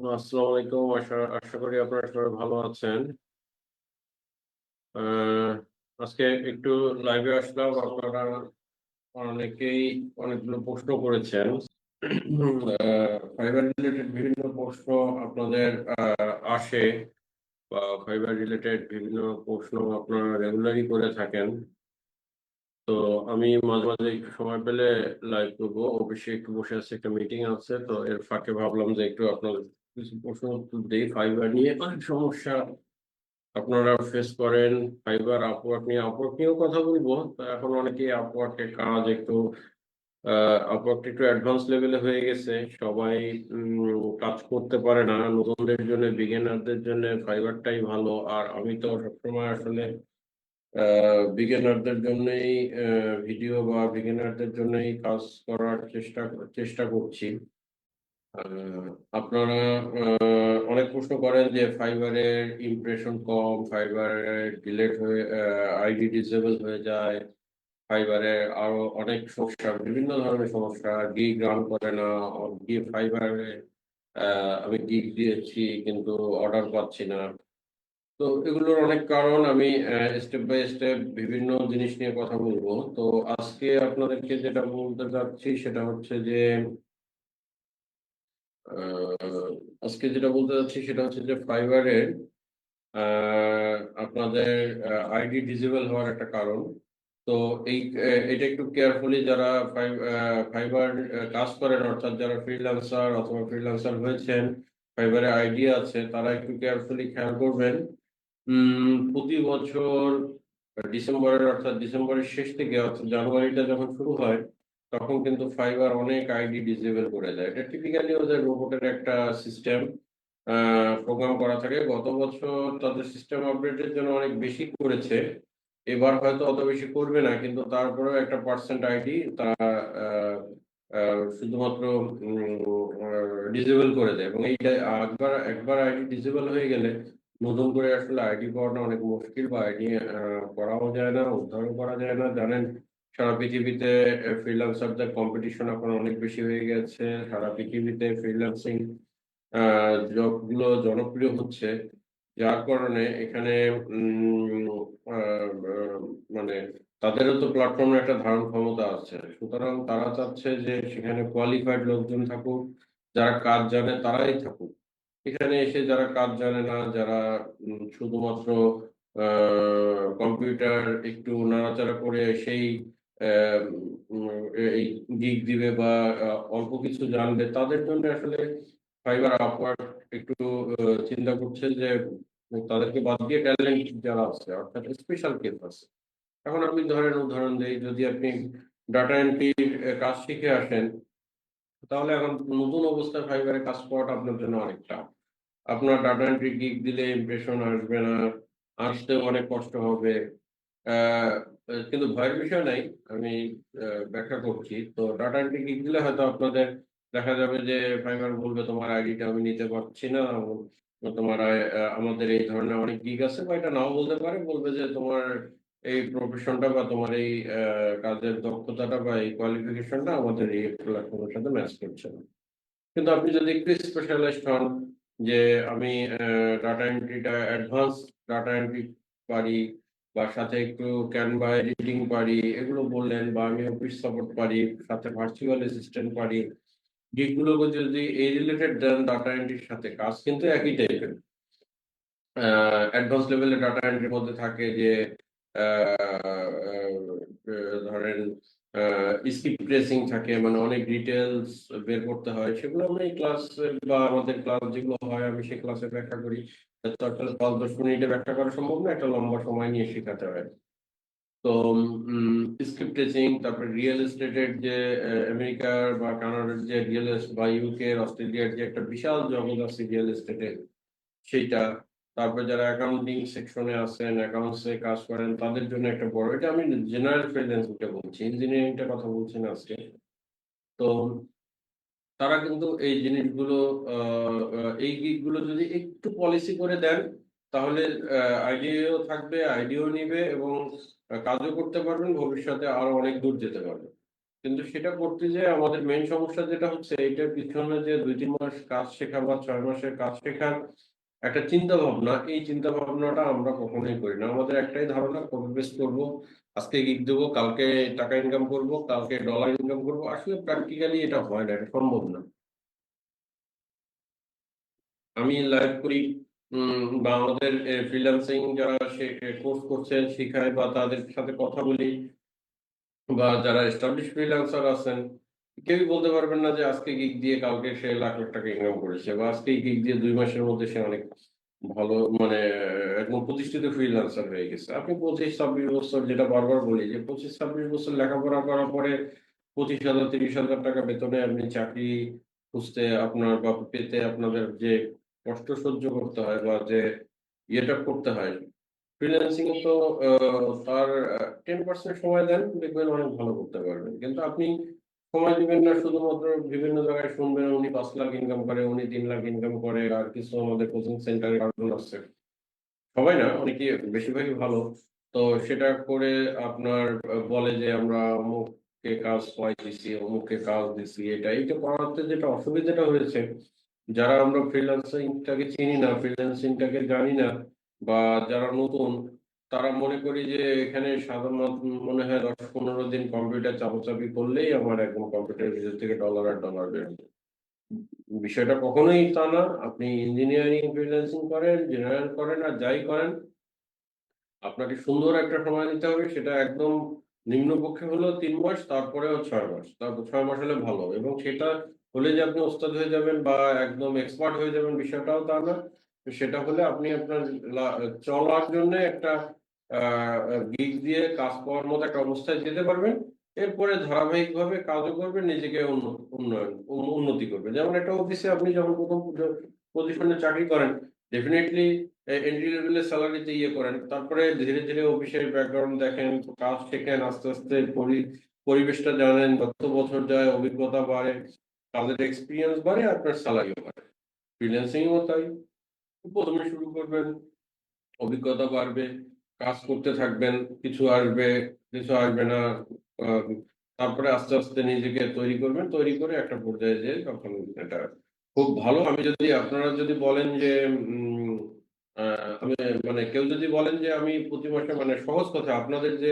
আসসালামু আলাইকুম। আশা করি আপনারা সবাই ভালো আছেন। আজকে একটু লাইভে আসলাম। আপনারা অনেকেই অনেকগুলো প্রশ্ন করেছেন। ফাইবার রিলেটেড বিভিন্ন প্রশ্ন আপনাদের আসে বা ফাইবার রিলেটেড বিভিন্ন প্রশ্ন আপনারা রেগুলারই করে থাকেন। তো আমি মাঝে মাঝে একটু সময় পেলে লাইভ করব। অফিসে একটু বসে আছে, একটা মিটিং আছে, তো এর ফাঁকে ভাবলাম যে একটু আপনাদের কিছু প্রশ্ন উত্তর দিই ফাইবার নিয়ে। অনেক সমস্যা? আপনারা ফেস করেন ফাইবার আপওয়ার্ক নিয়ে। আপওয়ার্ক নিয়েও কথা বলব। এখন অনেকেই আপওয়ার্কের কাজ একটু আপওয়ার্ক একটু অ্যাডভান্স লেভেলে হয়ে গেছে। সবাই কাজ করতে পারে না। নতুনদের জন্য বিগিনারদের জন্য ফাইবারটাই ভালো। আর আমি তো সবসময় আসলে বিগিনারদের জন্যই ভিডিও বা বিগিনারদের জন্যই কাজ করার চেষ্টা চেষ্টা করছি। আপনারা অনেক প্রশ্ন করেন যে ফাইবারের ইমপ্রেশন কম, ফাইবারের ডিলেট হয়ে আইডি ডিসেবল হয়ে যায় ফাইবারে আরও অনেক সমস্যা, বিভিন্ন ধরনের সমস্যা গিগ রান করে না, গিয়ে ফাইবারে আমি গিগ দিয়েছি কিন্তু অর্ডার পাচ্ছি না। তো এগুলোর অনেক কারণ, আমি স্টেপ বাই স্টেপ বিভিন্ন জিনিস নিয়ে কথা বলব। তো আজকে আপনাদেরকে যেটা বলতে চাচ্ছি সেটা হচ্ছে যে আজকে যেটা বলতে চাচ্ছি সেটা হচ্ছে যে ফাইবারের আপনাদের আইডি ডিজেবল হওয়ার একটা কারণ। তো এই এটা একটু কেয়ারফুলি যারা ফাইবার কাজ করেন, অর্থাৎ যারা ফ্রিল্যান্সার অথবা ফ্রিল্যান্সার হয়েছেন ফাইবারে আইডি আছে, তারা একটু কেয়ারফুলি খেয়াল করবেন। প্রতি বছর, ডিসেম্বরের, অর্থাৎ ডিসেম্বরের শেষ থেকে, অর্থাৎ জানুয়ারিটা যখন শুরু হয় তখন কিন্তু ফাইবার অনেক আইডি ডিসেবল করে দেয়। এটা টিপিক্যালি ওদের রোবটের একটা সিস্টেম প্রোগ্রাম করা থাকে। গত বছর তাদের সিস্টেম আপডেটের জন্য অনেক বেশি করেছে। এবার হয়তো অত বেশি করবে না, কিন্তু তারপরেও একটা পার্সেন্ট আইডি তারা শুধুমাত্র ডিসেবল করে দেয়। এবং এইটা একবার একবার আইডি ডিসেবল হয়ে গেলে নতুন করে আসলে আইডি পাওয়াটা অনেক মুশকিল বা আইডি করাও যায় না, উদ্ধারও করা যায় না। জানেন সারা পৃথিবীতে ফ্রিল্যান্সারদের কম্পিটিশন এখন অনেক বেশি হয়ে গেছে। সারা পৃথিবীতে ফ্রিল্যান্সিং জবগুলো জনপ্রিয় হচ্ছে। যার কারণে এখানে মানে তাদেরও তো প্ল্যাটফর্মে একটা ধারণ ক্ষমতা আছে। সুতরাং তারা চাচ্ছে যে সেখানে কোয়ালিফাইড লোকজন থাকুক, যারা কাজ জানে তারাই থাকুক। এখানে এসে যারা কাজ জানে না, যারা শুধুমাত্র কম্পিউটার একটু নাড়াচাড়া করে সেই এই গিগ দিবে বা অল্প কিছু জানবে, তাদের জন্য আসলে ফাইবার আপওয়ার্ক একটু চিন্তা করছে যে, তাদেরকে বাদ দিয়ে ট্যালেন্ট যারা আছে, অর্থাৎ স্পেশাল কেস আছে। এখন আমি ধরেন, উদাহরণ দিই, যদি আপনি ডাটা এন্ট্রির কাজ শিখে আসেন, তাহলে এখন নতুন অবস্থায় ফাইবারে কাজ করাটা আপনার জন্য অনেকটা আপনার ডাটা এন্ট্রি গিগ দিলে ইমপ্রেশন আসবে না, আসতে অনেক কষ্ট হবে। কিন্তু ভয়ের বিষয় নাই, আমি ব্যাখ্যা করছি। তো ডাটা এন্ট্রি গিগ দিলে হয়তো আপনাদের দেখা যাবে যে ফাইবার বলবে তোমার আইডিটা আমি নিতে পারছি না তোমার আমাদের এই ধরনের অনেক গিগ আছে, বা এটা নাও বলতে পারে, বলবে যে তোমার এই প্রফেশনটা বা তোমার এই কাজের দক্ষতাটা বা এই কোয়ালিফিকেশনটা আমাদের এই প্ল্যাটফর্মের সাথে ম্যাচ করছে না। কিন্তু আপনি যদি একটু স্পেশালিস্ট হন, যে আমি ডাটা এন্ট্রিটা অ্যাডভান্স ডাটা এন্ট্রি পারি বা সাথে একটু ক্যানভা এডিটিং পারি, এগুলো বললেন, বা আমি অফিস সাপোর্ট পারি, সাথে ভার্চুয়াল অ্যাসিস্ট্যান্ট পারি। যেগুলোকে যদি এই রিলেটেড দেন ডাটা এন্ট্রির সাথে, কাজ কিন্তু একই টাইপের অ্যাডভান্স লেভেলে ডাটা এন্ট্রির মধ্যে থাকে যে ধরেন স্কিপ ট্রেসিং থাকে মানে অনেক ডিটেলস বের করতে হয়। সেগুলো আমি ক্লাস বা আমাদের ক্লাস যেগুলো হয়, আমি সেই ক্লাসে ব্যাখ্যা করি। তো আসলে দশ মিনিটে ব্যাখ্যা করা সম্ভব না, একটা লম্বা সময় নিয়ে শেখাতে হয়। তো স্ক্রিপ্ট ট্রেসিং তারপরে রিয়েল এস্টেটের যে আমেরিকার বা কানাডার যে রিয়েল বা ইউকে অস্ট্রেলিয়ার যে একটা বিশাল জগৎ আছে রিয়েল এস্টেটের সেইটা তারপরে যারা অ্যাকাউন্টিং সেকশনে আছেন অ্যাকাউন্টসে কাজ করেন, তাদের জন্য একটা বড়, এটা আমি জেনারেল ফ্রিল্যান্সিংটা বলছি ইঞ্জিনিয়ারিংটা কথা বলছি না আজকে। তো তারা কিন্তু এই জিনিসগুলো এই গিকগুলো যদি একটু পলিসি করে দেন, তাহলে আইডিয়াও থাকবে আইডিয়াও নিবে এবং কাজও করতে পারবেন, ভবিষ্যতে আরও অনেক দূর যেতে পারবেন। কিন্তু সেটা করতে যেয়ে আমাদের মেন সমস্যা যেটা হচ্ছে, এটার পিছনে যে দুই তিন মাস কাজ শেখা বা ছয় মাসের কাজ শেখার একটা চিন্তা ভাবনা এই চিন্তা ভাবনাটা আমরা কখনোই করি না। আমাদের একটাই ধারণা কপি পেস্ট করব, আজকে গিগ দেবো, কালকে টাকা ইনকাম করব, কালকে ডলার ইনকাম করব। আসলে প্র্যাকটিক্যালি এটা হয় না, এটা সম্ভব না। আমি লাইভ করি বা আমাদের ফ্রিল্যান্সিং যারা কোর্স করছেন শেখায় বা তাদের সাথে কথা বলি, বা যারা এস্টাবলিশ ফ্রিল্যান্সার আছেন কেউই বলতে পারবেন না যে আজকে গিগ দিয়ে কালকে সে লাখ লাখ টাকা ইনকাম করেছে বা আজকে গিগ দিয়ে দুই মাসের মধ্যে সে অনেক ভালো মানে একদম প্রতিষ্ঠিত ফ্রিল্যান্সার হয়ে গেছে। আপনি পঁচিশ ছাব্বিশ বছর যেটা বারবার বলি যে পঁচিশ ছাব্বিশ বছর লেখাপড়া করার পরে পঁচিশ হাজার, তিরিশ হাজার টাকা বেতনে আপনি চাকরি খুঁজতে আপনার বা পেতে আপনাদের যে কষ্ট সহ্য করতে হয় বা যে ইয়েটা করতে হয় ফ্রিল্যান্সিং তো তার টেন পার্সেন্ট সময় দেন, দেখবেন অনেক ভালো করতে পারবেন। কিন্তু আপনি সময় দিবেন না, শুধুমাত্র বিভিন্ন জায়গায় শুনবেন, উনি পাঁচ লাখ ইনকাম করে, উনি তিন লাখ ইনকাম করে, আর কিছু আমাদের কোচিং সেন্টারে কার্টুন আসছে সবাই না অনেকে বেশিরভাগই ভালো। তো সেটা করে আপনার বলে যে আমরা অমুককে কাজ পাই দিছি অমুককে কাজ দিছি, এটা এইটা করাতে যেটা অসুবিধাটা হয়েছে, যারা আমরা ফ্রিল্যান্সিংটাকে চিনি না ফ্রিল্যান্সিংটাকে জানি না, বা যারা নতুন তারা মনে করি যে এখানে সাধারণত মনে হয় দশ পনেরো দিন কম্পিউটার চাপাচাপি করলেই আমার একদম কম্পিউটার ভিতর থেকে ডলার আর ডলার বেরোবে বিষয়টা কখনোই তা না। আপনি ইঞ্জিনিয়ারিং ফ্রিল্যান্সিং করেন জেনারেল করেন আর যাই করেন, আপনাকে সুন্দর একটা সময় দিতে হবে। সেটা একদম নিম্নপক্ষে হলো তিন মাস, তারপরেও ছয় মাস। তারপর ছয় মাস হলে ভালো এবং সেটা হলে যে আপনি ওস্তাদ হয়ে যাবেন বা একদম এক্সপার্ট হয়ে যাবেন বিষয়টাও তা না। সেটা হলে আপনি আপনার চলার জন্য একটা গিগ দিয়ে কাজ করার মতো একটা অবস্থায় যেতে পারবেন। এরপরে ধারাবাহিকভাবে কাজও করবেন, নিজেকে উন্নয়ন উন্নতি করবেন। যেমন একটা অফিসে আপনি যখন প্রথম পজিশনে চাকরি করেন ডেফিনেটলি এন্ট্রি লেভেলের স্যালারিতে ইয়ে করেন। তারপরে ধীরে ধীরে অফিসের ব্যাকগ্রাউন্ড দেখেন, কাজ শেখেন, আস্তে আস্তে পরি- পরিবেশটা জানেন যত বছর যায় অভিজ্ঞতা বাড়ে কাজের এক্সপিরিয়েন্স বাড়ে, আপনার স্যালারিও বাড়ে। ফ্রিল্যান্সিংও তাই। প্রথমে শুরু করবেন, অভিজ্ঞতা বাড়বে কাজ করতে থাকবেন, কিছু আসবে কিছু আসবে না তারপরে আস্তে আস্তে নিজেকে তৈরি করবেন, তৈরি করে একটা পর্যায়ে যে তখন এটা খুব ভালো। আমি যদি, আপনারা যদি বলেন যে আমি মানে কেউ যদি বলেন যে, আমি প্রতি মাসে মানে সহজ কথা, আপনাদের যে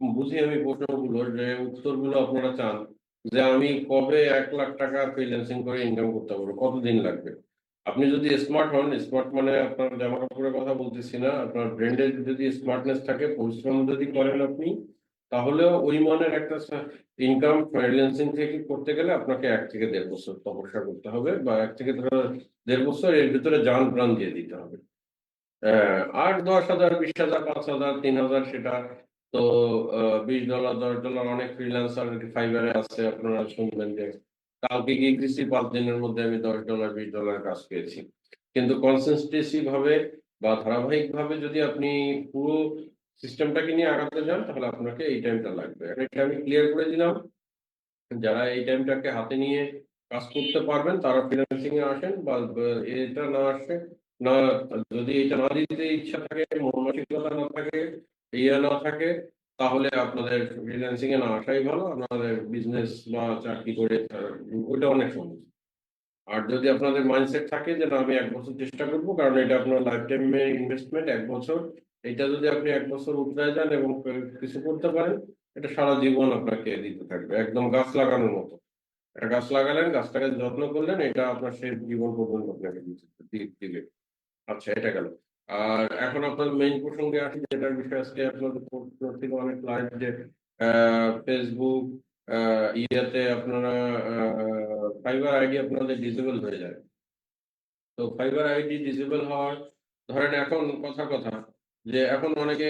বুঝি আমি প্রশ্নগুলো, যে উত্তরগুলো আপনারা চান, যে আমি কবে এক লাখ টাকা ফ্রিল্যান্সিং করে ইনকাম করতে পারব, কতদিন লাগবে? আপনি যদি স্মার্ট হন স্মার্ট মানে আপনার জামা কাপড়ের কথা বলতেছি না, আপনার ব্র্যান্ডের যদি স্মার্টনেস থাকে, পরিশ্রম যদি করেন আপনি, তাহলেও ওই মানের একটা ইনকাম ফ্রিল্যান্সিং থেকে করতে গেলে আপনাকে এক থেকে দেড় বছর তপস্যা করতে হবে বা এক থেকে দেড় বছর এর ভিতরে যান প্রাণ দিয়ে দিতে হবে। আর দশ হাজার, বিশ হাজার, পাঁচ হাজার, তিন হাজার সেটা তো বিশ ডলার দশ ডলার অনেক ফ্রিল্যান্সার ফাইবারে আছে, আপনারা শুনবেন যে কালকে গিয়ে দিচ্ছি পাঁচ দিনের মধ্যে আমি দশ ডলার, বিশ ডলার কাজ পেয়েছি? কিন্তু কনসিস্টেন্সি ভাবে বা ধারাবাহিক ভাবে যদি আপনি পুরো সিস্টেমটাকে নিয়ে আগাতে যান, তাহলে আপনাকে এই টাইমটা লাগবে। এটা আমি ক্লিয়ার করে দিলাম। যারা এই টাইমটাকে হাতে নিয়ে কাজ করতে পারবেন, তারা ফ্রিল্যান্সিং এ আসেন বা এটা না আসে, না, যদি এটা না দিতে ইচ্ছা থাকে, মন মানসিকতা না থাকে ইয়ে না থাকে তাহলে আপনাদের ফ্রিল্যান্সিং এ না আসাই ভালো, আপনাদের বিজনেস বা চাকরি করে, ওইটা অনেক সহজ। আর যদি আপনাদের মাইন্ডসেট থাকে যে আমি এক বছর চেষ্টা করব, কারণ এটা আপনার লাইফ টাইমের ইনভেস্টমেন্ট এক বছর। এটা যদি আপনি এক বছর উতরায় যান এবং কিছু করতে পারেন, এটা সারা জীবন আপনাকে দিতে থাকবে, একদম গাছ লাগানোর মতো। গাছ লাগালেন, গাছটাকে যত্ন করলেন, এটা আপনার সেই জীবন পর্যন্ত আপনাকে দিবে। আচ্ছা এটা গেল। আর এখন আপনার মেইন প্রসঙ্গে আসি, যেটার বিষয়ে আজকে আপনাদের থেকে অনেক ক্লায়েন্ট যে ফেসবুক ইয়েতে আপনারা ফাইবার আইডি আপনাদের ডিসেবল হয়ে যায়। তো ফাইবার আইডি ডিসেবল হওয়ার, ধরেন এখন কথা কথা, যে এখন অনেকে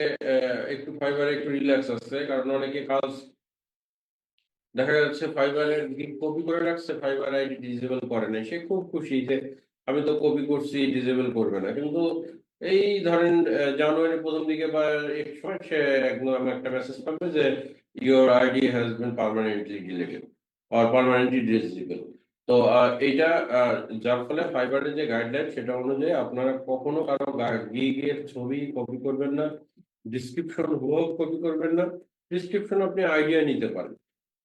একটু ফাইবারে একটু রিল্যাক্স আসছে কারণ অনেকে কাজ, দেখা যাচ্ছে ফাইবারের কপি করে রাখছে ফাইবার আইডি ডিসেবল করে নাই। সে খুব খুশি যে, আমি তো কপি করছি ডিসেবল করবে না। কিন্তু এই ধরেন জানুয়ারি প্রথম দিকে বা এক সময় সে একদম একটা মেসেজ পাবে যে your ID has been permanently deleted or permanently disable তো এইটা যার ফলে ফাইবারের যে গাইডলাইন সেটা অনুযায়ী আপনারা কখনো কারও গিগের ছবি কপি করবেন না ডিসক্রিপশন হোক কপি করবেন না ডিসক্রিপশন আপনি আইডিয়া নিতে পারেন।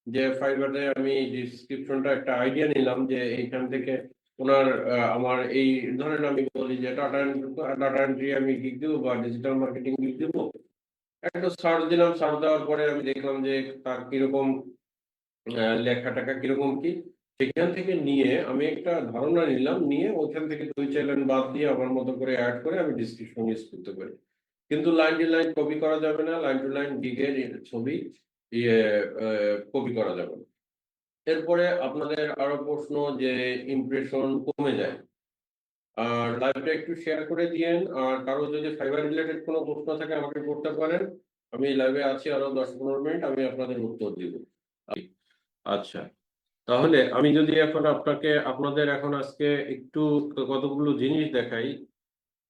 যে ফাইবারে আমি ডিসক্রিপশনটা একটা আইডিয়া নিলাম যে এইখান থেকে ওনার আমার এই, ধরেন আমি বলি যে ডাটা ডাটা এন্ট্রি আমি গিগ দেবো বা ডিজিটাল মার্কেটিং গিগ দেবো? একটা সার্চ দিলাম সার্চ দেওয়ার পরে আমি দেখলাম যে তার কীরকম লেখা টাকা কীরকম কি। সেখান থেকে নিয়ে আমি একটা ধারণা নিলাম, নিয়ে ওইখান থেকে দুই লাইন বাদ দিয়ে আমার মতো করে অ্যাড করে আমি ডিসক্রিপশন ইউজ করতে পারি। কিন্তু লাইন টু লাইন কপি করা যাবে না লাইন টু লাইন গিগের ছবি ইয়ে কপি করা যাবে না। এরপরে আপনাদের আরও প্রশ্ন যে ইমপ্রেশন কমে যায়। আর লাইভটা একটু শেয়ার করে দিয়েন, আর কারও যদি ফাইবার রিলেটেড কোনো প্রশ্ন থাকে আমাকে করতে পারেন। আমি লাইভে আছি আরও দশ পনেরো মিনিট, আমি আপনাদের উত্তর দিব। আচ্ছা তাহলে আমি যদি এখন আপনাকে, আপনাদের এখন আজকে একটু কতগুলো জিনিস দেখাই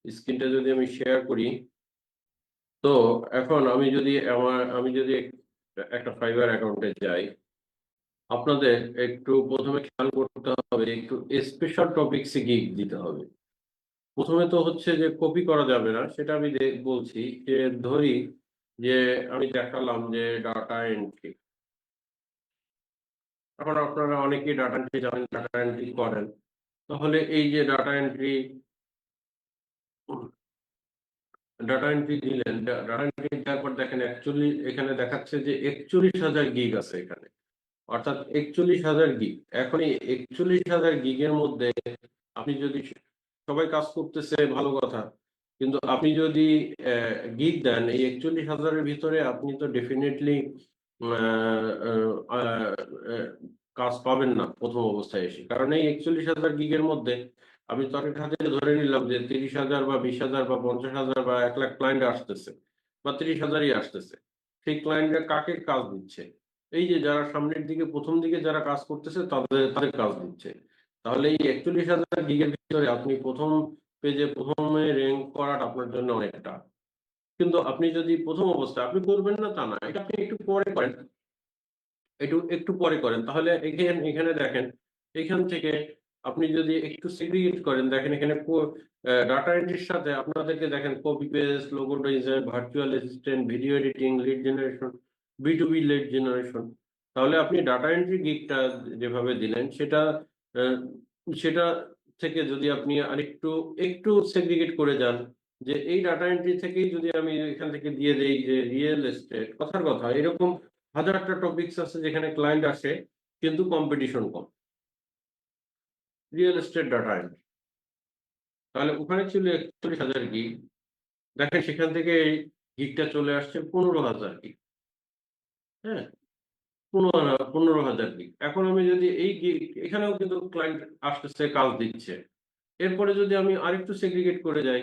স্ক্রিনটা যদি আমি শেয়ার করি। তো এখন আমি যদি আমার, আমি যদি একটা ফাইবার অ্যাকাউন্টে যাই আপনাদের একটু প্রথমে খেয়াল করতে হবে, একটু স্পেশাল টপিকসে গিগ দিতে হবে। প্রথমে তো হচ্ছে যে কপি করা যাবে না, সেটা আমি বলছি যে ধরি যে আমি দেখালাম যে ডাটা এন্ট্রি এখন আপনারা অনেকেই ডাটা এন্ট্রি জানেন ডাটা এন্ট্রি করেন। তাহলে এই যে ডাটা এন্ট্রি ডাটা এন্ট্রি দিলেন ডাটা এন্ট্রি দেওয়ার পর দেখেন অ্যাকচুয়ালি এখানে দেখাচ্ছে যে একচল্লিশ হাজার গিগ আছে এখানে। অর্থাৎ একচল্লিশ হাজার গিগ এখন এই একচল্লিশ হাজার গিগের মধ্যে আপনি যদি সবাই কাজ করতেছে, ভালো কথা। কিন্তু আপনি যদি গিগ দেন, এই একচল্লিশ হাজারের ভিতরে আপনি তো ডেফিনেটলি কাজ পাবেন না প্রথম অবস্থায় এসে। কারণ এই একচল্লিশ হাজার গিগের মধ্যে আমি তর্কের হাতে ধরে নিলাম যে তিরিশ হাজার বা বিশ হাজার বা পঞ্চাশ হাজার বা এক লাখ ক্লায়েন্ট আসতেছে, বা তিরিশ হাজারই আসতেছে। সেই ক্লায়েন্টরা কাকে কাজ দিচ্ছে? এই যে যারা সামনের দিকে, প্রথম দিকে যারা কাজ করতেছে, তাদের তাদের কাজ দিচ্ছে। তাহলে এই একচল্লিশ হাজার গিগের ভিতরে আপনি প্রথম পেজে প্রথমে র্যাঙ্ক করাটা আপনার জন্য অনেকটা। কিন্তু আপনি যদি প্রথম অবস্থায়, আপনি করবেন না তা না, এটা আপনি একটু পরে করেন। একটু একটু পরে করেন। তাহলে এখানে এখানে দেখেন, এখান থেকে আপনি যদি একটু সিগ্রিগেট করেন, দেখেন এখানে ডাটা এন্ট্রির সাথে আপনাদেরকে দেখেন copy paste logo design virtual assistant video editing lead generation B to B lead generation তাহলে আপনি ডাটা এন্ট্রি গিকটা যেভাবে দিলেন, সেটা সেটা থেকে যদি আপনি আরেকটু, একটু সেগ্রিগেট করে যান, যে এই ডাটা এন্ট্রি থেকেই যদি আমি এখান থেকে দিয়ে দেই যে রিয়েল এস্টেট কথার কথা, এরকম হাজারটা টপিকস আছে যেখানে ক্লায়েন্ট আসে, কিন্তু কম্পিটিশন কম। রিয়েল এস্টেট ডাটা এন্ট্রি তাহলে ওখানে ছিল একচল্লিশ হাজার গিগ দেখেন সেখান থেকে এই গিগটা চলে আসছে পনেরো হাজার গিগ হ্যাঁ পনেরো পনেরো হাজার গিগ এখন আমি যদি এই গিগ এখানেও কিন্তু ক্লায়েন্ট আসতেছে, কাজ দিচ্ছে। এরপরে যদি আমি আরেকটু সেগ্রিগেট করে যাই,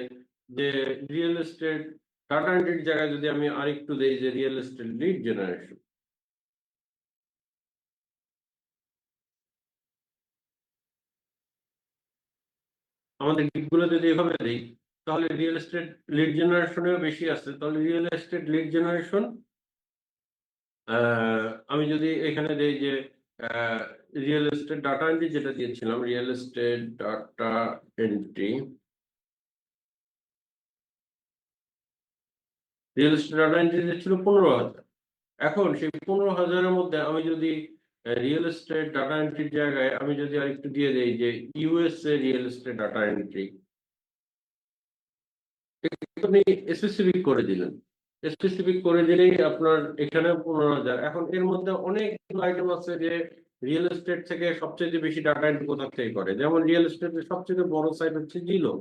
যে রিয়েল এস্টেট ডাটা এন্ট্রির জায়গায় যদি আমি আরেকটু দেই, যে রিয়েল এস্টেট লিড জেনারেশন আমাদের গিগগুলো যদি এভাবে দিই, তাহলে রিয়েল এস্টেট লিড জেনারেশনেও বেশি আসছে তাহলে রিয়েল এস্টেট লিড জেনারেশন আমি যদি এখানে দিই যে রিয়েল এস্টেট ডাটা এন্ট্রি যেটা দিয়েছিলাম real estate data entry real estate data entry ছিল পনেরো হাজার। এখন সেই পনেরো হাজারের মধ্যে আমি যদি রিয়েল এস্টেট ডাটা এন্ট্রির জায়গায় আমি যদি আরেকটু দিয়ে দেই যে USA real estate data entry specific করে দিলেন। স্পেসিফিক করে দিলেই আপনার এখানে পনেরো হাজার। এখন এর মধ্যে অনেক আইটেম আছে যে রিয়েল এস্টেট থেকে সবচেয়ে বেশি ডাটা এন্ট্রি কোথা থেকে করে? যেমন রিয়েল এস্টেটের সবচেয়ে বড় সাইট হচ্ছে জিলো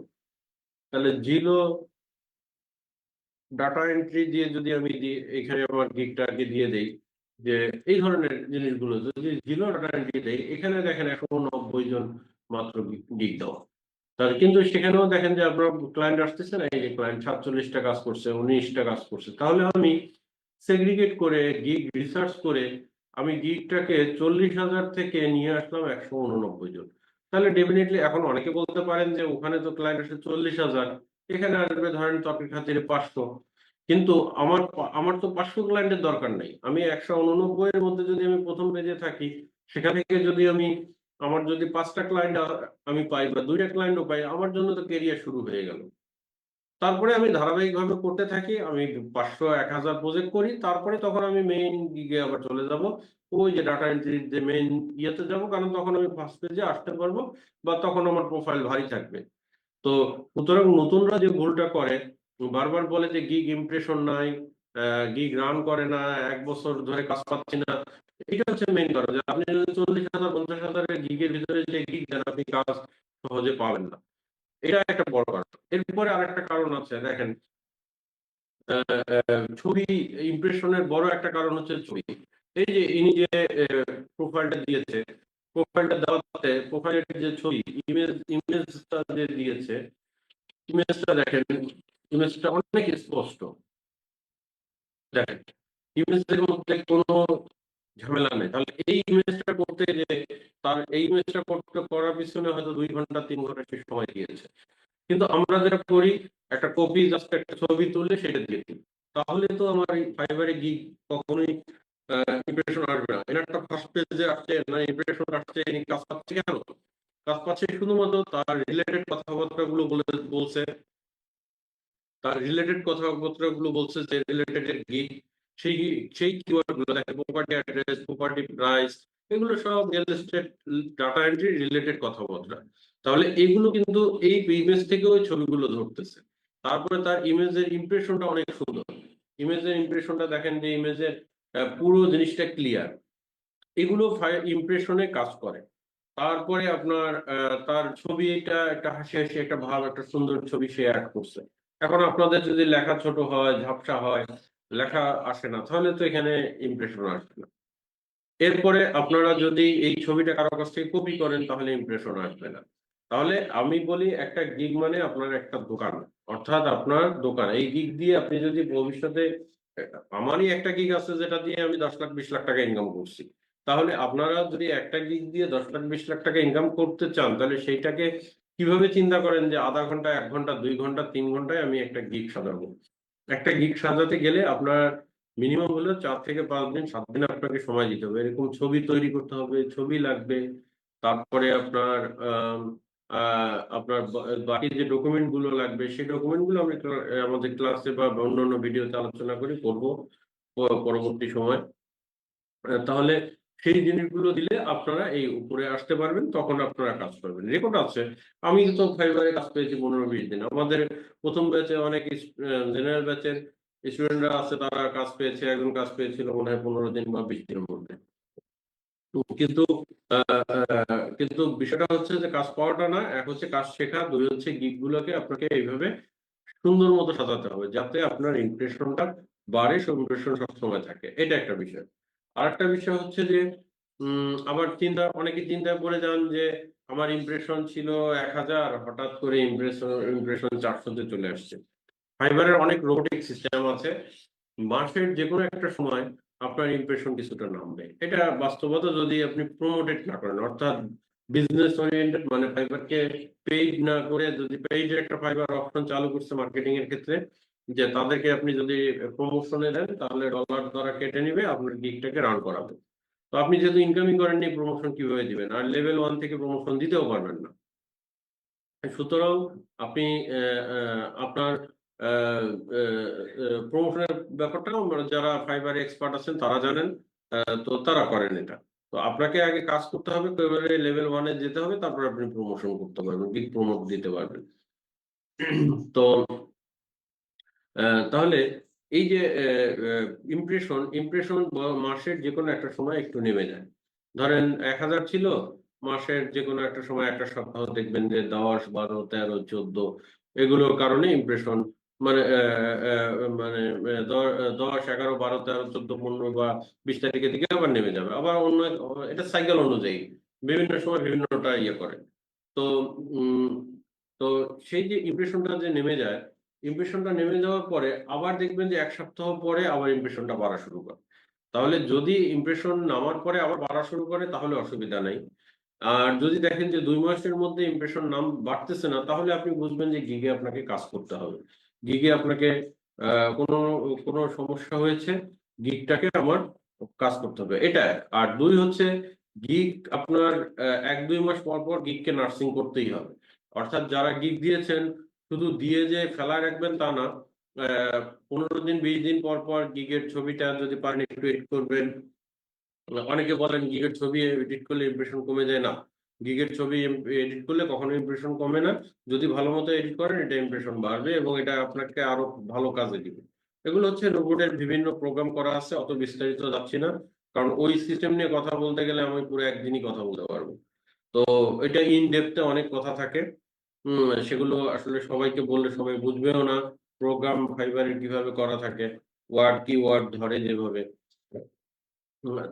তাহলে জিলো ডাটা এন্ট্রি দিয়ে যদি আমি এখানে আমার গিগটাকে দিয়ে দেই, যে এই ধরনের জিনিসগুলো যদি জিলো ডাটা এন্ট্রি দেয় এখানে দেখেন একশো নব্বই জন মাত্র গিগ দেওয়া। তাহলে কিন্তু সেখানেও দেখেন যে আপনার ক্লায়েন্ট আসতেছে না, এই যে ক্লায়েন্ট সাতচল্লিশটা কাজ করছে, উনিশটা কাজ করছে। তাহলে আমি সেগ্রিগেট করে গিগ রিসার্চ করে, আমি গিগটাকে চল্লিশ হাজার থেকে নিয়ে আসলাম একশো উননব্বই জন। তাহলে ডেফিনেটলি এখন অনেকে বলতে পারেন যে ওখানে তো ক্লায়েন্ট আসে চল্লিশ হাজার, এখানে আসবে ধরেন টপিক খাতিরে পাঁচশো। কিন্তু আমার আমার তো পাঁচশো ক্লায়েন্টের দরকার নেই। আমি একশো উননব্বই এর মধ্যে যদি আমি প্রথম পেজে থাকি, সেখান থেকে যদি আমি আমার যদি পাঁচটা ক্লায়েন্ট আমি পাই বা দুইটা ক্লায়েন্টও পাই, আমার জন্য তো কেরিয়ার শুরু হয়ে গেল। তারপরে আমি ধারাবাহিকভাবে করতে থাকি, আমি পাঁচশো এক হাজার প্রজেক্ট করি, তারপরে তখন আমি মেইন গিগে আবার চলে যাব। ওই যে ডাটা এন্ট্রির যে মেইন ইয়েতে যাব, কারণ তখন আমি ফার্স্ট পেজে আসতে পারব বা তখন আমার প্রোফাইল ভারী থাকবে। তো সুতরাং নতুনরা যে ভুলটা করে, বারবার বলে যে গিগ ইমপ্রেশন নাই গিগ রান করে না, এক বছর ধরে কাজ পাচ্ছি না এটা হচ্ছে মেইন কারণ যে আপনি চল্লিশ হাজার, পঞ্চাশ হাজারের গিগের ভিতরে যে গিগ দেন, আপনি কাজ সহজে পাবেন না। এটা একটা বড় কারণ। এরপরে আরেকটা কারণ আছে দেখেন ছবি ইমপ্রেশনের বড় একটা কারণ হচ্ছে ছবি। এই যে ইনি যে প্রোফাইলটা দিয়েছে প্রোফাইলটা দেওয়াতে প্রোফাইলের যে ছবি ইমেজ ইমেজটা যে দিয়েছে ইমেজটা দেখেন ইমেজটা অনেক স্পষ্ট। দেখেন ইমেজের মধ্যে কোনো ঝামেলা নেই। তাহলে এই ইমেজটা করতে যে তার এই ইমেজটা করতে করার পিছনে হয়তো দুই ঘণ্টা, তিন ঘণ্টা সে সময় দিয়েছে। কিন্তু আমরা যেটা করি, একটা কপি জাস্ট একটা ছবি তুললে সেটা দিয়ে দিই। তাহলে তো আমার এই ফাইবারে গিগ কখনোই ইমপ্রেশন আসবে না। একটা ফার্স্ট পেজে আসছে, না ইমপ্রেশন আসছে ইনি কাজ পাচ্ছে কেন? কাজ পাচ্ছে শুধুমাত্র তার রিলেটেড কথাবার্তা গুলো বলে, বলছে। তার রিলেটেড কথাবার্তা গুলো বলছে যে রিলেটেড গিগ সেই সেই কিওয়ার্ডগুলো, দেখেন প্রপার্টি অ্যাড্রেস প্রপার্টি প্রাইস এগুলো সব real estate data entry related কথাবার্তা তাহলে এগুলো কিন্তু এই ইমেজ থেকে ওই ছবিগুলো ধরতেছে। তারপরে তার ইমেজের ইমপ্রেশনটা অনেক সুন্দর। ইমেজের ইমপ্রেশনটা দেখেন যে ইমেজের পুরো জিনিসটা ক্লিয়ার এগুলো ইমপ্রেশনে কাজ করে। তারপরে আপনার তার ছবি এটা একটা হাসি হাসি, একটা ভাব একটা সুন্দর ছবি সে অ্যাড করছে। এখন আপনাদের যদি লেখা ছোট হয়, ঝাপসা হয় লেখা আসে না, তাহলে তো এখানে ইমপ্রেশন আসবে না। এরপরে আপনারা যদি এই ছবিটা কারও কাছ থেকে কপি করেন, তাহলে ইমপ্রেশন আসবে না। তাহলে আমি বলি একটা গিগ মানে আপনার একটা দোকান, অর্থাৎ আপনার দোকান। এই গিগ দিয়ে আপনি যদি ভবিষ্যতে, আমারই একটা গিগ আছে যেটা দিয়ে আমি দশ লাখ, বিশ লাখ টাকা ইনকাম করছি। তাহলে আপনারা যদি একটা গিগ দিয়ে দশ লাখ, বিশ লাখ টাকা ইনকাম করতে চান, তাহলে সেইটাকে কীভাবে চিন্তা করেন যে আধা ঘণ্টা, এক ঘণ্টা, দুই ঘণ্টা, তিন ঘন্টায় আমি একটা গিগ সাজাবো? একটা গিগ সাজাতে গেলে আপনার মিনিমাম হলো চার থেকে পাঁচ দিন, সাত দিন আপনাকে সময় দিতে হবে। এরকম ছবি তৈরি করতে হবে, ছবি লাগবে। তারপরে আপনার আপনার বাকি যে ডকুমেন্টগুলো লাগবে, সেই ডকুমেন্টগুলো আমি আমাদের ক্লাসে বা অন্য অন্য ভিডিওতে আলোচনা করি করব পরবর্তী সময়। তাহলে সেই জিনিসগুলো দিলে আপনারা এই উপরে আসতে পারবেন, তখন আপনারা কাজ করবেন। রেকর্ড আছে। আমি তো ফাইবারে কাজ পেয়েছি পনেরো বিশ দিন। আমাদের প্রথম ব্যাচে অনেক জেনারেল ব্যাচের স্টুডেন্টরা আছে, তারা কাজ পেয়েছে, একজন কাজ পেয়েছিল মনে হয় পনেরো দিন বা বিশ দিনের মধ্যে। কিন্তু কিন্তু বিষয়টা হচ্ছে যে কাজ পাওয়াটা না, এক হচ্ছে কাজ শেখা, দুই হচ্ছে গিগ গুলোকে আপনাকে এইভাবে সুন্দর মতো সাজাতে হবে, যাতে আপনার ইমপ্রেশনটা বাড়ে ইমপ্রেশন সবসময় থাকে। এটা একটা বিষয়। আর একটা বিষয় হচ্ছে যে আবার চিন্তা অনেকে চিন্তায় করে যান যে, আমার ইমপ্রেশন ছিল এক হাজার, হঠাৎ করে ইমপ্রেশন ইমপ্রেশন চারশোতে চলে আসছে। ফাইবারের অনেক রোবোটিক সিস্টেম আছে। মাসের যে কোনো একটা সময় আপনার ইমপ্রেশন কিছুটা নামবে। এটা বাস্তবতা যদি আপনি প্রমোটেড না করেন, অর্থাৎ বিজনেস ওরিয়েন্টেড মানে ফাইবারকে পেইড না করে যদি পেইড একটা ফাইবার অপশন চালু করছে মার্কেটিং এর ক্ষেত্রে যে তাদেরকে আপনি যদি প্রমোশনে দেন, তাহলে ডলার দ্বারা কেটে নিবে, আপনার গিকটাকে রান করাবে। তো আপনি যেহেতু ইনকামিং করেননি প্রমোশন কীভাবে দিবেন? আর লেভেল ওয়ান থেকে প্রমোশন দিতেও পারবেন না। সুতরাং আপনি আপনার প্রমোশনের ব্যাপারটাও যারা ফাইবার এক্সপার্ট আছেন, তারা জানেন তো তারা করেন এটা। তো আপনাকে আগে কাজ করতে হবে এবারে লেভেল ওয়ানে যেতে হবে, তারপর আপনি প্রমোশন করতে পারবেন বিগ প্রমোট দিতে পারবেন। তো তাহলে এই যে ইমপ্রেশন ইমপ্রেশন মাসের যে কোনো একটা সময় একটু নেমে যায়। ধরেন এক হাজার ছিল, মাসের যে কোনো একটা সময় একটা সপ্তাহ দেখবেন যে দশ, বারো, তেরো, চোদ্দ, এগুলোর কারণে ইমপ্রেশন মানে মানে দশ, এগারো, বারো, তেরো, চোদ্দ, পনেরো বা বিশ তারিখের দিকে আবার নেমে যাবে। আবার অন্য এটা সাইকেল অনুযায়ী বিভিন্ন সময় বিভিন্নটা ইয়ে করে। তো তো সেই যে ইমপ্রেশনটা যে নেমে যায় ইমপ্রেশনটা নেমে যাওয়ার পরে আবার দেখবেন যে এক সপ্তাহ পরে আবার ইমপ্রেশনটা বাড়া শুরু করে। তাহলে যদি ইমপ্রেশন নামার পরে আবার বাড়া শুরু করে, তাহলে অসুবিধা নাই। আর যদি দেখেন যে দুই মাসের মধ্যে ইমপ্রেশন নাম বাড়তেছে না, তাহলে আপনি বুঝবেন যে গিগে আপনাকে কাজ করতে হবে। গিগে আপনাকে কোনো কোনো সমস্যা হয়েছে গিগটাকে আমার কাজ করতে হবে। এটা। আর দুই হচ্ছে গিগ আপনার এক দুই মাস পর পর গিগকে নার্সিং করতেই হবে। অর্থাৎ যারা গিগ দিয়েছেন শুধু দিয়ে যে ফেলায় রাখবেন তা না পনেরো দিন, বিশ দিন পর পর গিগের ছবিটা যদি পারেন একটু এডিট করবেন। অনেকে বলেন গিগের ছবি এডিট করলে ইমপ্রেশন কমে যায়। না, গিগের ছবি এডিট করলে কখনো ইমপ্রেশন কমে না। যদি ভালো মতো এডিট করেন, এটা ইমপ্রেশন বাড়বে এবং এটা আপনাকে আরও ভালো কাজে দিবে। এগুলো হচ্ছে রোবটের বিভিন্ন প্রোগ্রাম করা আছে, অত বিস্তারিত যাচ্ছি না। কারণ ওই সিস্টেম নিয়ে কথা বলতে গেলে আমি পুরো একদিনই কথা বলতে পারব। তো এটা ইন ডেপথে অনেক কথা থাকে। সেগুলো আসলে সবাইকে বললে সবাই বুঝবেও না। প্রোগ্রাম ফাইবারে কীভাবে করা থাকে ওয়ার্ড কি ওয়ার্ড ধরে যেভাবে।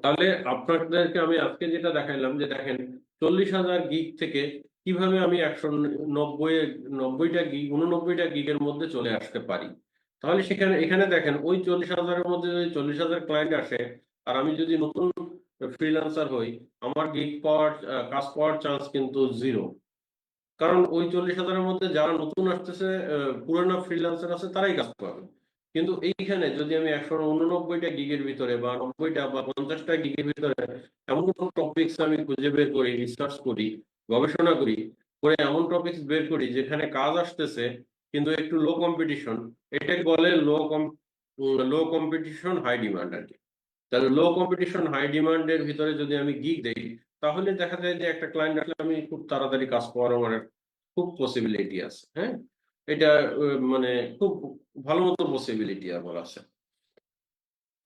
তাহলে আপনাদেরকে আমি আজকে যেটা দেখাইলাম যে দেখেন, চল্লিশ হাজার গিগ থেকে কীভাবে আমি একশো নব্বই, নব্বইটা গিগ উননব্বইটা গিগের মধ্যে চলে আসতে পারি। তাহলে সেখানে, এখানে দেখেন, ওই চল্লিশ হাজারের মধ্যে যদি চল্লিশ হাজার ক্লায়েন্ট আসে, আর আমি যদি নতুন ফ্রিল্যান্সার হই, আমার গিগ পাওয়ার কাজ পাওয়ার চান্স কিন্তু জিরো কারণ ওই চল্লিশ হাজারের মধ্যে যারা নতুন আসতেছে পুরানো ফ্রিল্যান্সার আছে, তারাই কাজ পাবে। কিন্তু এইখানে যদি আমি একশো উননব্বইটা গিগের ভিতরে বা নব্বইটা বা পঞ্চাশটা গিগের ভিতরে এমন কোন টপিকস আমি খুঁজে বের করি রিসার্চ করি, গবেষণা করি, করে এমন টপিকস বের করি যেখানে কাজ আসতেছে, কিন্তু একটু লো কম্পিটিশন এটাকে বলে লো কম লো কম্পিটিশন হাই ডিমান্ড আর কি। তাহলে লো কম্পিটিশন হাই ডিমান্ডের ভিতরে যদি আমি গিগ দেই তাহলে দেখা যায় যে একটা ক্লায়েন্ট আসলে আমি খুব তাড়াতাড়ি কাজ পাওয়ার আমার খুব পসিবিলিটি আছে হ্যাঁ? এটা মানে খুব ভালো মতো পসিবিলিটি আমার আছে।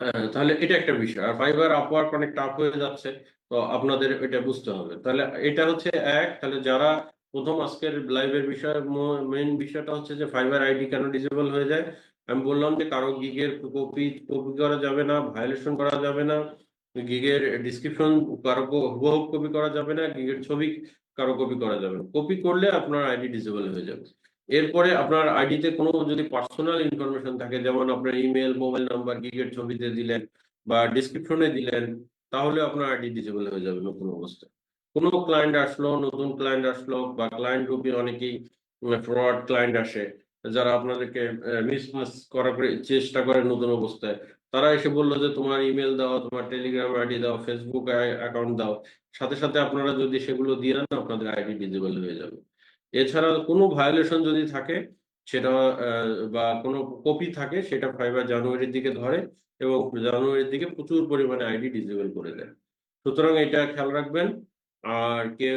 হ্যাঁ, তাহলে এটা একটা বিষয়। আর ফাইবার আপওয়ার্ক অনেক টাফ হয়ে যাচ্ছে তো আপনাদের এটা বুঝতে হবে। তাহলে এটা হচ্ছে এক তাহলে যারা প্রথম আজকের লাইভের বিষয় মেন বিষয়টা হচ্ছে যে ফাইবার আইডি কেন ডিসেবল হয়ে যায়? আমি বললাম যে কারও গিগের কপি কপি করা যাবে না ভায়োলেশন করা যাবে না। গিগের ডিসক্রিপশন কারও হুবহু কপি করা যাবে না গিগের ছবি কারও কপি করা যাবে না। কপি করলে আপনার আইডি ডিসেবল হয়ে যাবে। এরপরে আপনার আইডিতে কোনো যদি পার্সোনাল ইনফরমেশন থাকে, যেমন আপনার ইমেল মোবাইল নাম্বার গিগের ছবিতে দিলেন বা ডিসক্রিপশনে দিলেন, তাহলে আপনার আইডি ডিসেবল হয়ে যাবে নতুন অবস্থায়। কোনো ক্লায়েন্ট আসলো, নতুন ক্লায়েন্ট আসলো বা ক্লায়েন্ট গ্রুপে অনেকেই ফ্রড ক্লায়েন্ট আসে, যারা আপনাদেরকে মিসমাস করার চেষ্টা করে নতুন অবস্থায়। তারা এসে বলল যে, তোমার ইমেল দাও, তোমার টেলিগ্রাম আইডি দাও ফেসবুক অ্যাকাউন্ট দাও। সাথে সাথে আপনারা যদি সেগুলো দিয়ে দেন, আপনাদের আইডি ডিসেবল হয়ে যাবে। এছাড়া কোনো ভায়োলেশন যদি থাকে, সেটা বা কোনো কপি থাকে, সেটা ফাইবার জানুয়ারির দিকে ধরে এবং জানুয়ারির দিকে প্রচুর পরিমাণে আইডি ডিসেবল করে দেয়। সুতরাং এটা খেয়াল রাখবেন। আর কে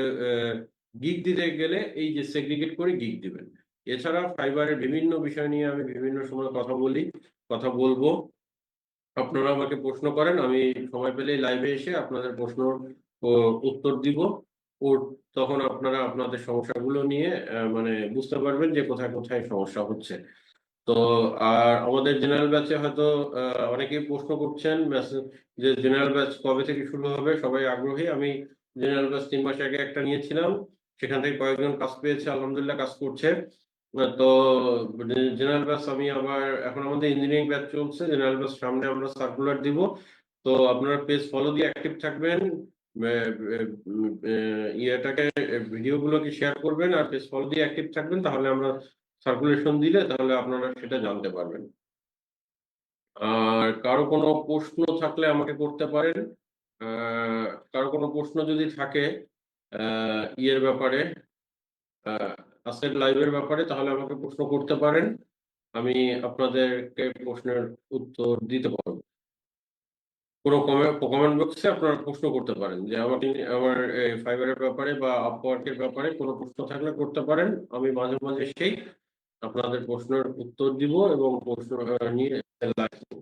গিগ দিতে গেলে এই যে সেগ্রিগেট করে গিগ দিবেন। এছাড়া ফাইবারের বিভিন্ন বিষয় নিয়ে আমি বিভিন্ন সময় কথা বলি, কথা বলব। আপনারা আমাকে প্রশ্ন করেন, আমি সময় পেলেই লাইভে এসে আপনাদের প্রশ্ন উত্তর দিব। ও, তখন আপনারা আপনাদের সমস্যাগুলো নিয়ে মানে বুঝতে পারবেন যে কোথায় কোথায় সমস্যা হচ্ছে। তো, আর আমাদের জেনারেল ব্যাচে হয়তো অনেকেই প্রশ্ন করছেন যে জেনারেল ব্যাচ কবে থেকে শুরু হবে, সবাই আগ্রহী। আমি জেনারেল ব্যাচ তিন মাস আগে একটা নিয়েছিলাম, সেখান থেকে কয়েকজন কাজ পেয়েছে, আলহামদুলিল্লাহ কাজ করছে। আহ, তো জেনারেল ব্যাচ আমি আবার এখন আমাদের ইঞ্জিনিয়ারিং ব্যাচ চলছে জেনারেল ব্যাচ সামনে আমরা সার্কুলার দিব। তো আপনারা পেজ ফলো দিয়ে অ্যাক্টিভ থাকবেন ইয়েটাকে ভিডিওগুলোকে শেয়ার করবেন আর পেজ ফলো দিয়ে অ্যাক্টিভ থাকবেন তাহলে আমরা সার্কুলেশন দিলে তাহলে আপনারা সেটা জানতে পারবেন। আর কারও কোনো প্রশ্ন থাকলে আমাকে করতে পারেন কারও কোনো প্রশ্ন যদি থাকে ইয়ের ব্যাপারে আহ, আজকের লাইভের ব্যাপারে, তাহলে আমাকে প্রশ্ন করতে পারেন। আমি আপনাদেরকে প্রশ্নের উত্তর দিতে পারব। কোনো কমেন্ট বক্সে আপনারা প্রশ্ন করতে পারেন যে আমাকে আমার ফাইবারের ব্যাপারে বা আপওয়ার্কের ব্যাপারে কোনো প্রশ্ন থাকলে করতে পারেন। আমি মাঝে মাঝে সেই আপনাদের প্রশ্নের উত্তর দিব এবং প্রশ্ন নিয়ে করব।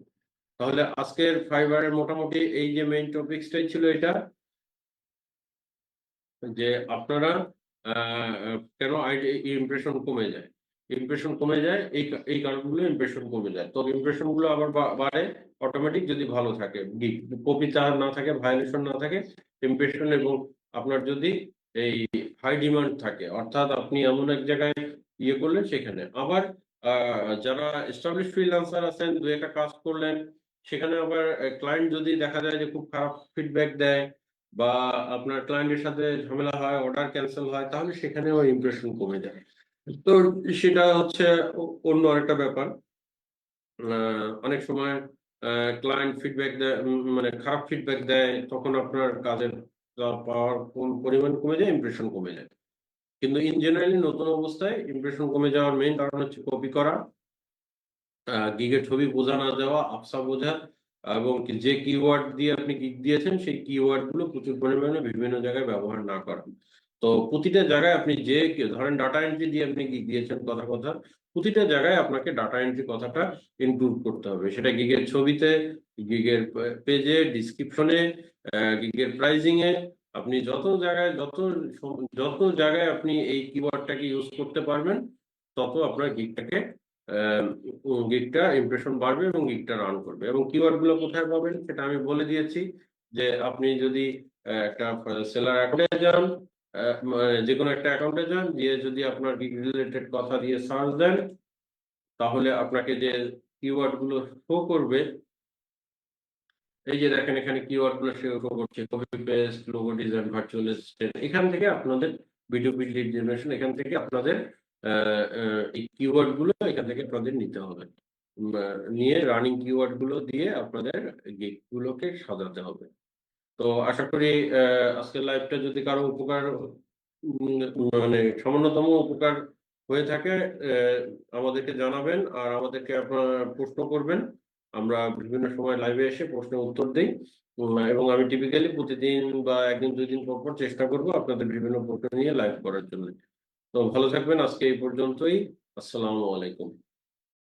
তাহলে আজকের ফাইবারের মোটামুটি এই যে মেইন টপিকসটাই ছিল এটা। যে আপনারা কেন? ইমপ্রেশন কমে যায়। ইমপ্রেশন কমে যায়, এই এই কারণগুলো ইমপ্রেশন কমে যায়। তো ইমপ্রেশনগুলো আবার বাড়ে অটোমেটিক যদি ভালো থাকে কপি না থাকে ভায়োলেশন না থাকে ইমপ্রেশন এবং আপনার যদি এই হাই ডিমান্ড থাকে, অর্থাৎ আপনি এমন এক জায়গায় ইয়ে করলেন সেখানে। আবার যারা এস্টাবলিশ ফ্রিল্যান্সার আছেন দু একটা কাজ করলেন, সেখানে আবার ক্লায়েন্ট যদি দেখা যায় যে খুব খারাপ ফিডব্যাক দেয় বা আপনার ক্লায়েন্টের সাথে ঝামেলা হয় অর্ডার ক্যান্সেল হয়, তাহলে সেখানেও ইমপ্রেশন কমে যায়। তো সেটা হচ্ছে অন্য আরেকটা ব্যাপার। অনেক সময় ক্লায়েন্ট ফিডব্যাক দেয় মানে খারাপ ফিডব্যাক দেয়, তখন আপনার কাজের পাওয়ার পরিমাণ কমে যায় ইমপ্রেশন কমে যায়। কিন্তু ইন জেনারেলি নতুন অবস্থায় ইমপ্রেশন কমে যাওয়ার মেইন কারণ হচ্ছে কপি করা গিগের ছবি বোঝা না দেওয়া আফসা বোঝা এবং যে কিওয়ার্ড দিয়ে আপনি গিগ দিয়েছেন, সেই কিওয়ার্ডগুলো প্রচুর পরিমাণে বিভিন্ন জায়গায় ব্যবহার না করা তো প্রতিটা জায়গায় আপনি যে ধরেন ডাটা এন্ট্রি দিয়ে আপনি গিগ দিয়েছেন কথা কথা, প্রতিটা জায়গায় আপনাকে ডাটা এন্ট্রি কথাটা ইনক্লুড করতে হবে। সেটা গিগের ছবিতে গিগের পেজে ডিসক্রিপশনে গিগের প্রাইজিং এ আপনি যত জায়গায়, যত যত জায়গায় আপনি এই কিওয়ার্ডটাকে ইউজ করতে পারবেন, তত আপনার গিগটাকে গিগটা ইমপ্রেশন বাড়বে এবং গিগটা রান করবে। এবং কিওয়ার্ডগুলো কোথায় পাবেন সেটা আমি বলে দিয়েছি যে আপনি যদি একটা সেলার অ্যাকাউন্টে যান মানে যে কোনো একটা অ্যাকাউন্টে যান দিয়ে যদি আপনার গিগ রিলেটেড কথা দিয়ে সার্চ দেন, তাহলে আপনাকে যে কিওয়ার্ডগুলো শো করবে, এই যে দেখেন এখানে কিওয়ার্ডগুলো শো করছে copy paste logo design virtual এখান থেকে আপনাদের ভিডিও লিড জেনারেশন এখান থেকে আপনাদের এই কিওয়ার্ডগুলো এখান থেকে আপনাদের নিতে হবে। নিয়ে রানিং কিওয়ার্ডগুলো দিয়ে আপনাদের গিগ গুলোকে সাজাতে হবে। তো আশা করি আজকের লাইভটা যদি কারও উপকার মানে সামান্যতম উপকার হয়ে থাকে আমাদেরকে জানাবেন আর আমাদেরকে আপনারা প্রশ্ন করবেন। আমরা বিভিন্ন সময় লাইভে এসে প্রশ্নের উত্তর দিই। এবং আমি টিপিক্যালি প্রতিদিন বা একদিন দুই দিন পর পর চেষ্টা করব আপনাদের বিভিন্ন প্রশ্ন নিয়ে লাইভ করার জন্য। তো ভালো থাকবেন। আজকে এই পর্যন্তই। আসসালামু আলাইকুম।